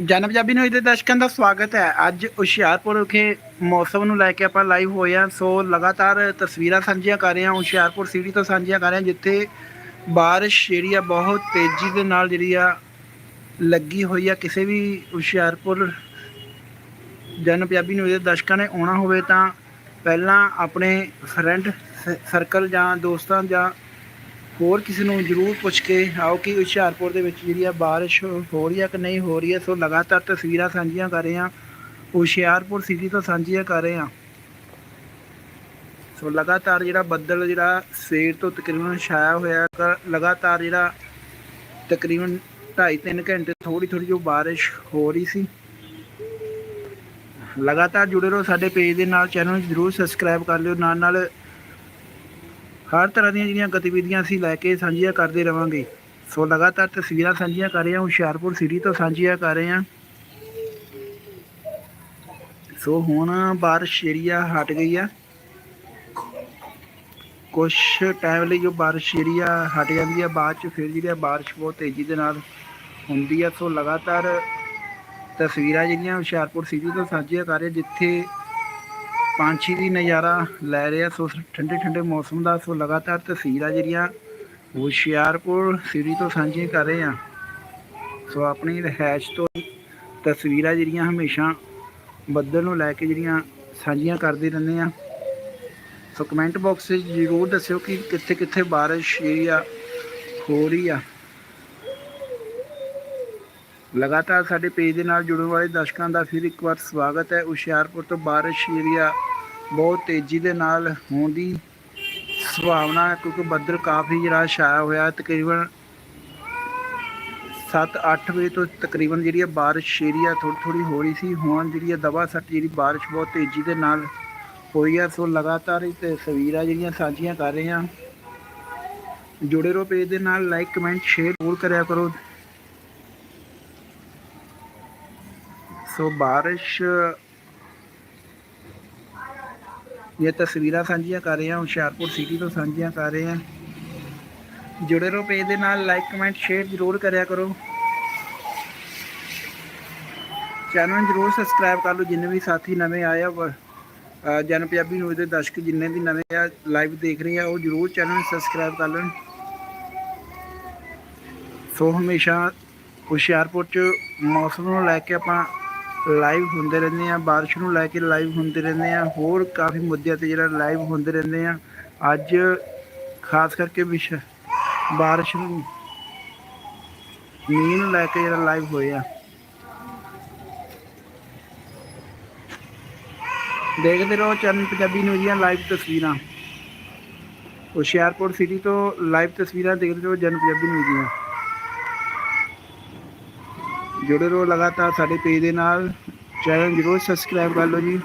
ਜਨ ਪੰਜਾਬੀ ਨਿਊਜ਼ ਦਰਸ਼ਕਾਂ ਦਾ ਸਵਾਗਤ ਹੈ। ਅੱਜ ਹੁਸ਼ਿਆਰਪੁਰ ਵਿਖੇ ਮੌਸਮ ਨੂੰ ਲੈ ਕੇ ਆਪਾਂ ਲਾਈਵ ਹੋਏ ਹਾਂ। ਸੋ ਲਗਾਤਾਰ ਤਸਵੀਰਾਂ ਸਾਂਝੀਆਂ ਕਰ ਰਹੇ ਹਾਂ। ਹੁਸ਼ਿਆਰਪੁਰ ਸਿਟੀ ਤੋਂ ਸਾਂਝੀਆਂ ਕਰ ਰਹੇ ਹਾਂ, ਜਿੱਥੇ ਬਾਰਿਸ਼ ਜਿਹੜੀ ਆ ਬਹੁਤ ਤੇਜ਼ੀ ਦੇ ਨਾਲ ਜਿਹੜੀ ਆ ਲੱਗੀ ਹੋਈ ਆ। ਕਿਸੇ ਵੀ ਹੁਸ਼ਿਆਰਪੁਰ ਜਨ ਪੰਜਾਬੀ ਨਿਊਜ਼ ਦੇ ਦਰਸ਼ਕਾਂ ਨੇ ਆਉਣਾ ਹੋਵੇ ਤਾਂ ਪਹਿਲਾਂ ਆਪਣੇ ਫਰੈਂਡ ਸਰਕਲ ਜਾਂ ਦੋਸਤਾਂ ਜਾਂ ਹੋਰ ਕਿਸੇ ਨੂੰ ਜਰੂਰ ਪੁੱਛ ਕੇ ਆਓ ਕਿ ਹੁਸ਼ਿਆਰਪੁਰ ਦੇ ਵਿੱਚ ਜਿਹੜੀ ਆ ਬਾਰਿਸ਼ ਹੋ ਰਹੀ ਹੈ ਕਿ ਨਹੀਂ ਹੋ ਰਹੀ ਹੈ ਸੋ ਲਗਾਤਾਰ ਤਸਵੀਰਾਂ ਸਾਂਝੀਆਂ ਕਰ ਰਹੇ ਹਾਂ ਹੁਸ਼ਿਆਰਪੁਰ ਸਿਟੀ ਤੋਂ ਸਾਂਝੀਆਂ ਕਰ ਰਹੇ ਹਾਂ ਸੋ ਲਗਾਤਾਰ ਜਿਹੜਾ ਬੱਦਲ ਜਿਹੜਾ ਸਵੇਰ ਤੋਂ ਤਕਰੀਬਨ ਛਾਇਆ ਹੋਇਆ ਹੈਗਾ ਲਗਾਤਾਰ ਜਿਹੜਾ ਤਕਰੀਬਨ 2.5-3 ਘੰਟੇ ਥੋੜੀ ਥੋੜੀ ਜੋ ਬਾਰਿਸ਼ ਹੋ ਰਹੀ ਸੀ। ਲਗਾਤਾਰ ਜੁੜੇ ਰਹੋ ਸਾਡੇ ਪੇਜ ਦੇ ਨਾਲ। ਚੈਨਲ ਨੂੰ ਜਰੂਰ ਸਬਸਕ੍ਰਾਈਬ ਕਰ ਲਿਓ। ਨਾਲ ਨਾਲ ਹਰ ਤਰ੍ਹਾਂ ਦੀਆਂ ਜਿਹੜੀਆਂ ਗਤੀਵਿਧੀਆਂ ਅਸੀਂ ਲੈ ਕੇ ਸਾਂਝੀਆਂ ਕਰਦੇ ਰਵਾਂਗੇ। ਸੋ ਲਗਾਤਾਰ ਤਸਵੀਰਾਂ ਸਾਂਝੀਆਂ ਕਰ ਰਹੇ ਹਾਂ, ਹੁਸ਼ਿਆਰਪੁਰ ਸਿਟੀ ਤੋਂ ਸਾਂਝੀਆਂ ਕਰ ਰਹੇ ਹਾਂ। ਸੋ ਹੁਣ ਬਾਰਿਸ਼ ਜਿਹੜੀ ਆ ਹਟ ਗਈ ਆ। ਕੁਛ ਟਾਈਮ ਲਈ ਜੋ ਬਾਰਿਸ਼ ਜਿਹੜੀ ਆ ਹਟ ਜਾਂਦੀ ਆ, ਬਾਅਦ ਚ ਫਿਰ ਜਿਹੜੀ ਆ ਬਾਰਿਸ਼ ਬਹੁਤ ਤੇਜ਼ੀ ਦੇ ਨਾਲ ਹੁੰਦੀ ਆ। ਸੋ ਲਗਾਤਾਰ ਤਸਵੀਰਾਂ ਜਿਹੜੀਆਂ ਹੁਸ਼ਿਆਰਪੁਰ ਸਿਟੀ ਤੋਂ ਸਾਂਝੀਆਂ ਕਰ ਰਹੇ ਜਿੱਥੇ ਪੰਛੀ ਦੀ ਨਜ਼ਾਰਾ ਲੈ ਰਿਹਾ। ਸੋ ਠੰਡੇ ਠੰਡੇ ਮੌਸਮ ਦਾ ਸੋ ਲਗਾਤਾਰ ਤਸਵੀਰਾਂ ਜਿਹੜੀਆਂ ਹੁਸ਼ਿਆਰਪੁਰ ਸਿਰੀ ਤੋਂ ਸਾਂਝੀਆਂ ਕਰ ਰਹੇ ਆ ਸੋ ਆਪਣੀ ਰਹਿائش ਤੋਂ ਤਸਵੀਰਾਂ ਜਿਹੜੀਆਂ ਹਮੇਸ਼ਾ ਬੱਦਲ ਨੂੰ ਲੈ ਕੇ ਜਿਹੜੀਆਂ ਸਾਂਝੀਆਂ ਕਰਦੇ ਰਹਿੰਦੇ ਆ ਸੋ ਕਮੈਂਟ ਬਾਕਸ ਵਿੱਚ ਜ਼ਰੂਰ ਦੱਸਿਓ ਕਿ ਕਿੱਥੇ ਕਿੱਥੇ ਬਾਰਿਸ਼ ਜਿਹੜੀ ਆ ਹੋ ਰਹੀ ਆ। ਲਗਾਤਾਰ ਸਾਡੇ ਪੇਜ ਦੇ ਨਾਲ ਜੁੜਨ ਵਾਲੇ ਦਰਸ਼ਕਾਂ ਦਾ ਫਿਰ ਇੱਕ ਵਾਰ ਸਵਾਗਤ ਹੈ। ਹੁਸ਼ਿਆਰਪੁਰ ਤੋਂ ਬਾਰਿਸ਼ ਏਰੀਆ ਬਹੁਤ ਤੇਜ਼ੀ ਦੇ ਨਾਲ ਹੋਣ ਦੀ ਸੰਭਾਵਨਾ ਹੈ, ਕਿਉਂਕਿ ਬੱਦਲ ਕਾਫੀ ਜਿਹੜਾ ਛਾਇਆ ਹੋਇਆ ਤਕਰੀਬਨ 7-8 ਵਜੇ ਤੋਂ ਤਕਰੀਬਨ ਜਿਹੜੀ ਆ ਬਾਰਿਸ਼ ਏਰੀਆ ਆ ਥੋੜੀ ਥੋੜੀ ਹੋ ਰਹੀ ਸੀ। ਹੁਣ ਜਿਹੜੀ ਆ ਦਵਾ ਸੱਟ ਜਿਹੜੀ ਬਾਰਿਸ਼ ਬਹੁਤ ਤੇਜ਼ੀ ਦੇ ਨਾਲ ਹੋਈ ਆ ਸੋ ਲਗਾਤਾਰ ਇਹ ਤਸਵੀਰਾਂ ਜਿਹੜੀਆਂ ਸਾਂਝੀਆਂ ਕਰ ਰਹੇ ਹਾਂ। ਜੁੜੇ ਰਹੋ ਪੇਜ ਦੇ ਨਾਲ, ਲਾਈਕ, ਕਮੈਂਟ, ਸ਼ੇਅਰ ਜ਼ਰੂਰ ਕਰਿਆ ਕਰੋ। ਸੋ ਬਾਰਿਸ਼ ਇਹ ਤਸਵੀਰਾਂ ਸਾਂਝੀਆਂ ਕਰ ਰਹੇ ਹਾਂ, ਹੁਸ਼ਿਆਰਪੁਰ ਸਿਟੀ ਤੋਂ ਸਾਂਝੀਆਂ ਕਰ ਰਹੇ ਹਾਂ। ਜੁੜੇ ਰਹੋ ਪੇਜ ਦੇ ਨਾਲ ਲਾਈਕ ਕਮੈਂਟ ਸ਼ੇਅਰ ਜ਼ਰੂਰ ਕਰਿਆ ਕਰੋ। ਚੈਨਲ ਜ਼ਰੂਰ ਸਬਸਕ੍ਰਾਈਬ ਕਰ ਲਓ, ਜਿੰਨੇ ਵੀ ਸਾਥੀ ਨਵੇਂ ਆਏ ਆ, ਵ- ਜਨ ਪੰਜਾਬੀ ਨਿਊਜ਼ ਦੇ ਦਰਸ਼ਕ ਜਿੰਨੇ ਵੀ ਨਵੇਂ ਆ ਲਾਈਵ ਦੇਖ ਰਹੇ ਆ, ਉਹ ਜ਼ਰੂਰ ਚੈਨਲ ਸਬਸਕ੍ਰਾਈਬ ਕਰ ਲੈਣ। ਸੋ ਹਮੇਸ਼ਾ ਹੁਸ਼ਿਆਰਪੁਰ ਚ ਮੌਸਮ ਨੂੰ ਲੈ ਕੇ ਆਪਾਂ ਲਾਈਵ ਹੁੰਦੇ ਰਹਿੰਦੇ ਆ ਬਾਰਿਸ਼ ਨੂੰ ਲੈ ਕੇ ਲਾਈਵ ਹੁੰਦੇ ਰਹਿੰਦੇ ਆ ਹੋਰ ਕਾਫੀ ਮੁੱਦਿਆਂ ਤੇ ਜਿਹੜਾ ਲਾਈਵ ਹੁੰਦੇ ਰਹਿੰਦੇ ਆ ਅੱਜ ਖਾਸ ਕਰਕੇ ਵਿਸ਼ ਬਾਰਿਸ਼ ਨੂੰ ਮੀਂਹ ਨੂੰ ਲੈ ਕੇ ਜਿਹੜਾ ਲਾਈਵ ਹੋਏ ਆ। ਦੇਖਦੇ ਰਹੋ ਚੈਨਲ ਪੰਜਾਬੀ ਨਿਊਜ਼ ਦੀਆਂ ਲਾਈਵ ਤਸਵੀਰਾਂ। ਹੁਸ਼ਿਆਰਪੁਰ ਸਿਟੀ ਤੋਂ ਲਾਈਵ ਤਸਵੀਰਾਂ ਦੇਖਦੇ ਰਹੋ ਜਨ ਪੰਜਾਬੀ ਨਿਊਜ਼ ਦੀਆਂ। ਜੁੜੇ ਰਹੋ ਲਗਾਤਾਰ ਸਾਡੇ ਪੇਜ ਦੇ ਨਾਲ। ਚੈਨਲ ਜਰੂਰ ਸਬਸਕ੍ਰਾਈਬ ਕਰ ਲਓ ਜੀ।